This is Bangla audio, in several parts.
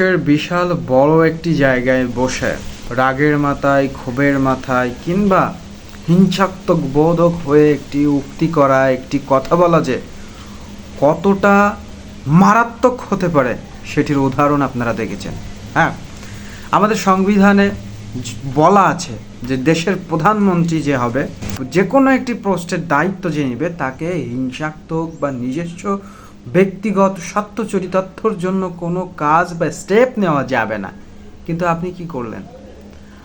দেশের বিশাল বড় একটি জায়গায় বসে রাগের মাথায়, ক্ষোভের মাথায় কিংবা হিংসাত্মক বোধক হয়ে একটি উক্তি করা একটি কথা বলা যে কতটা মারাত্মক হতে পারে সেটির উদাহরণ আপনারা দেখেছেন। হ্যাঁ আমাদের সংবিধানে বলা আছে যে দেশের প্রধানমন্ত্রী যে হবে, যে কোনো একটি পোস্টের দায়িত্ব যে নেবে তাকে হিংসাত্মক বা নিজস্ব ব্যক্তিগত চরিতার্থর জন্য কোনো কাজ বা স্টেপ নেওয়া যাবে না। কিন্তু আপনি কি করলেন?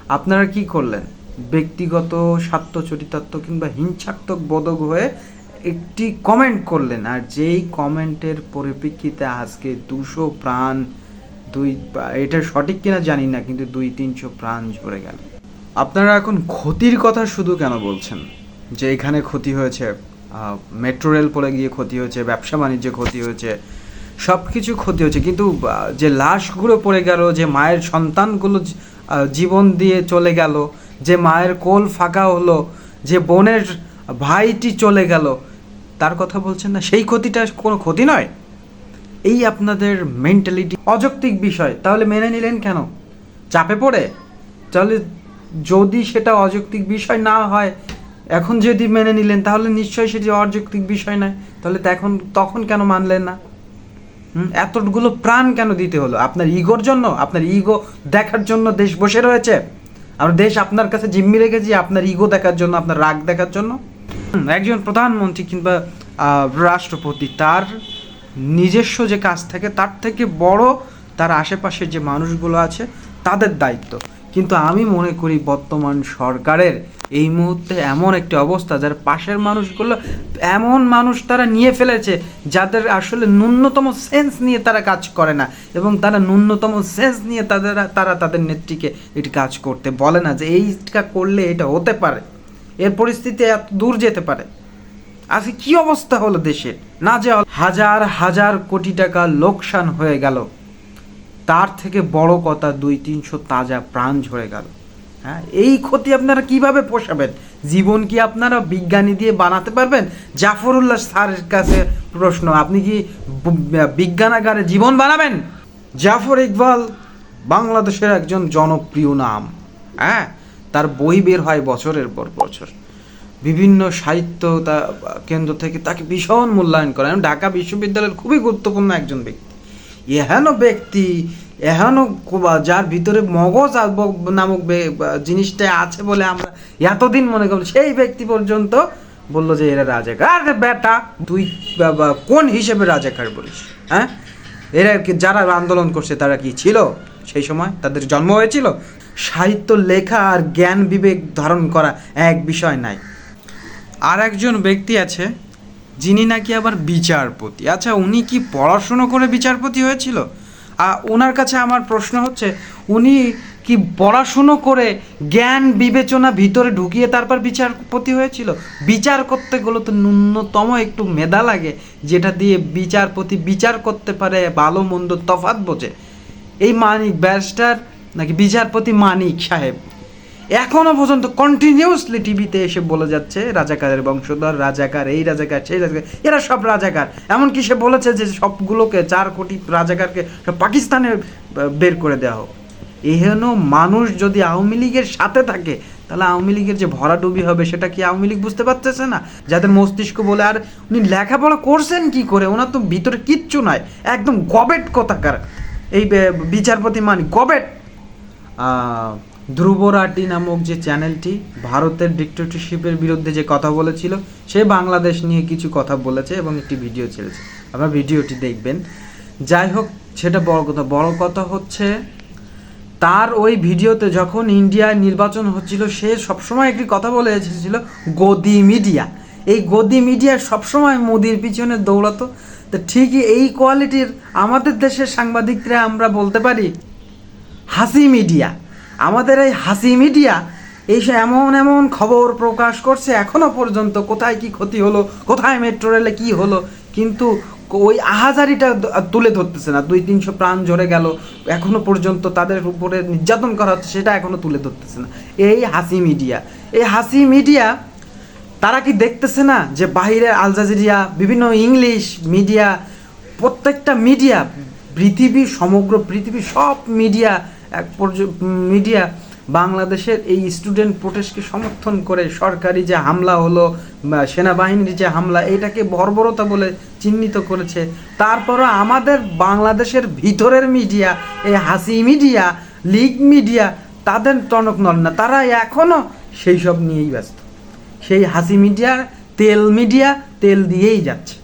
আপনারা কি করলেন? ব্যক্তিগত স্বার্থ কিংবা হিংসাত্মক বোধক হয়ে একটি কমেন্ট করলেন। আর যেই কমেন্টের পরিপ্রেক্ষিতে আজকে দুশো প্রাণ, দুই, এটা সঠিক কিনা জানি না, কিন্তু দুই, তিনশো প্রাণ ঝরে গেল। আপনারা এখন ক্ষতির কথা শুধু কেন বলছেন? যে এখানে ক্ষতি হয়েছে মেট্রো রেল পড়ে গিয়ে ক্ষতি হয়েছে, ব্যবসা বাণিজ্যে ক্ষতি হয়েছে সব কিছু ক্ষতি হয়েছে। কিন্তু যে লাশগুলো পড়ে গেল, যে মায়ের সন্তানগুলো জীবন দিয়ে চলে গেল, যে মায়ের কোল ফাঁকা হলো, যে বোনের ভাইটি চলে গেল, তার কথা বলছেন না? সেই ক্ষতিটা কোনো ক্ষতি নয়? এই আপনাদের মেন্টালিটি অযৌক্তিক বিষয়। তাহলে মেনে নিলেন কেন? চাপে পড়ে? তাহলে যদি সেটা অযৌক্তিক বিষয় না হয় এখন যদি মেনে নিলেন, তাহলে নিশ্চয়ই সেটি অযৌক্তিক বিষয় নয়, তাহলে এখন, তখন কেন মানলেন না? এতগুলো প্রাণ কেন দিতে হলো? আপনার ইগোর জন্য, আপনার ইগো দেখার জন্য দেশ বসে রয়েছে। আর দেশ আপনার কাছে জিম্মি রেখেছি, আপনার ইগো দেখার জন্য, আপনার রাগ দেখার জন্য। একজন প্রধানমন্ত্রী কিংবা রাষ্ট্রপতি, তার নিজস্ব যে কাজ থাকে, তার থেকে বড় তার আশেপাশে যে মানুষগুলো আছে, তাদের দায়িত্ব। কিন্তু আমি মনে করি বর্তমান সরকারের এই মুহূর্তে এমন একটি অবস্থা যার পাশের মানুষগুলো, এমন মানুষ তারা নিয়ে ফেলেছে যাদের আসলে ন্যূনতম সেন্স নিয়ে তারা কাজ করে না। এবং তারা ন্যূনতম সেন্স নিয়ে তাদের, তারা তাদের নেত্রীকে এটি কাজ করতে বলে না যে এইটা করলে এটা হতে পারে। এর পরিস্থিতি এত দূর যেতে পারে। আজকে কি অবস্থা হলো দেশের না যে হাজার হাজার কোটি টাকা লোকসান হয়ে গেল। তার থেকে বড় কথা দুই তিনশো তাজা প্রাণ ঝরে গেল। হ্যাঁ এই ক্ষতি আপনারা কীভাবে পোষাবেন? জীবন কি আপনারা বিজ্ঞানী দিয়ে বানাতে পারবেন? জাফরুল্লাহ স্যারের কাছে প্রশ্ন, আপনি কি বিজ্ঞানাগারে জীবন বানাবেন? জাফর ইকবাল বাংলাদেশের একজন জনপ্রিয় নাম হ্যাঁ? তার বই বের হয় বছরের পর বছর। বিভিন্ন সাহিত্য তা, কেন্দ্র থেকে তাকে ভীষণ মূল্যায়ন করে এবং ঢাকা বিশ্ববিদ্যালয়ের খুবই গুরুত্বপূর্ণ একজন ব্যক্তি। এহেন ব্যক্তি এহেন কো- যার ভিতরে মগজ নামক জিনিসটা আছে বলে আমরা এতদিন মনে করি সেই ব্যক্তি পর্যন্ত বলল যে এরা রাজাকার। আরে বেটা, তুই কোন হিসেবে রাজাকার বলিস হ্যাঁ? এরা যারা আন্দোলন করছে তারা কি ছিল? সেই সময় তাদের জন্ম হয়েছিল? সাহিত্য, লেখা আর জ্ঞান বিবেক ধারণ করা এক বিষয় নাই। আর একজন ব্যক্তি আছে, যিনি নাকি আবার বিচারপতি। আচ্ছা উনি কি পড়াশুনো করে বিচারপতি হয়েছিল? ওনার কাছে আমার প্রশ্ন হচ্ছে, উনি কি পড়াশুনো করে জ্ঞান বিবেচনা ভিতরে ঢুকিয়ে তারপর বিচারপতি হয়েছিল? বিচার করতে গেলে তো ন্যূনতম একটু মেধা লাগে, যেটা দিয়ে বিচারপতি বিচার করতে পারে, ভালো মন্দ তফাৎ বোঝে। এই মানিক ব্যারিস্টার, নাকি বিচারপতি মানিক সাহেব? এখনও পর্যন্ত কন্টিনিউসলি টিভিতে এসে বলে যাচ্ছে, রাজাকারের বংশধর, রাজাকার, এই রাজাকার, সেই রাজাকার, এরা সব রাজাকার। এমনকি সে বলেছে যে সবগুলোকে, চার কোটি রাজাকারকে পাকিস্তানে বের করে দেওয়া হোক। এহেন মানুষ যদি আওয়ামী লীগের সাথে থাকে, তাহলে আওয়ামী লীগের যে ভরাডুবি হবে, সেটা কি আওয়ামী লীগ বুঝতে পারতেছে না? যাদের মস্তিষ্ক বলে, আর উনি লেখাপড়া করছেন কি করে? ওনার তো ভিতরে কিচ্ছু নাই। একদম গবেট কথাকার। এই বিচারপতি মানে গবেট। ধ্রুব রাটি নামক যে চ্যানেলটি ভারতের ডিক্টেটরশিপের বিরুদ্ধে যে কথা বলেছিল, সে বাংলাদেশ নিয়ে কিছু কথা বলেছে এবং একটি ভিডিও ছেড়েছে। আপনারা ভিডিওটি দেখবেন। যাই হোক, সেটা বড় কথা। বড় কথা হচ্ছে, তার ওই ভিডিওতে যখন ইন্ডিয়ায় নির্বাচন হচ্ছিল, সে সবসময় একটি কথা বলে এসেছিল, গদি মিডিয়া। এই গদি মিডিয়া সবসময় মোদির পিছনে দৌড়াতো। তো ঠিকই এই কোয়ালিটির আমাদের দেশের সাংবাদিকরা আমরা বলতে পারি, হাসি মিডিয়া। আমাদের এই হাসি মিডিয়া এই এমন এমন খবর প্রকাশ করছে এখনও পর্যন্ত কোথায় কি ক্ষতি হলো, কোথায় মেট্রো রেলে কি হলো, কিন্তু ওই আহাজারিটা তুলে ধরতেছে না। দুই তিনশো প্রাণ ঝরে গেল, এখনও পর্যন্ত তাদের উপরে নির্যাতন করা হচ্ছে, সেটা এখনও তুলে ধরতেছে না। এই হাসি মিডিয়া, এই হাসি মিডিয়া, তারা কি দেখতেছে না যে বাহিরের আল জাজিরিয়া, বিভিন্ন ইংলিশ মিডিয়া, প্রত্যেকটা মিডিয়া, পৃথিবী, সমগ্র পৃথিবী, সব মিডিয়া এক মিডিয়া বাংলাদেশের এই স্টুডেন্ট প্রোটেস্টকে সমর্থন করে সরকারি যে হামলা হলো সেনাবাহিনীর যে হামলা, এটাকে বর্বরতা বলে চিহ্নিত করেছে। তারপরও আমাদের বাংলাদেশের ভিতরের মিডিয়া, এই হাসি মিডিয়া, লিগ মিডিয়া, তাদের টনক নল না। তারা এখনও সেই সব নিয়েই ব্যস্ত। সেই হাসি মিডিয়া, তেল মিডিয়া, তেল দিয়েই যাচ্ছে।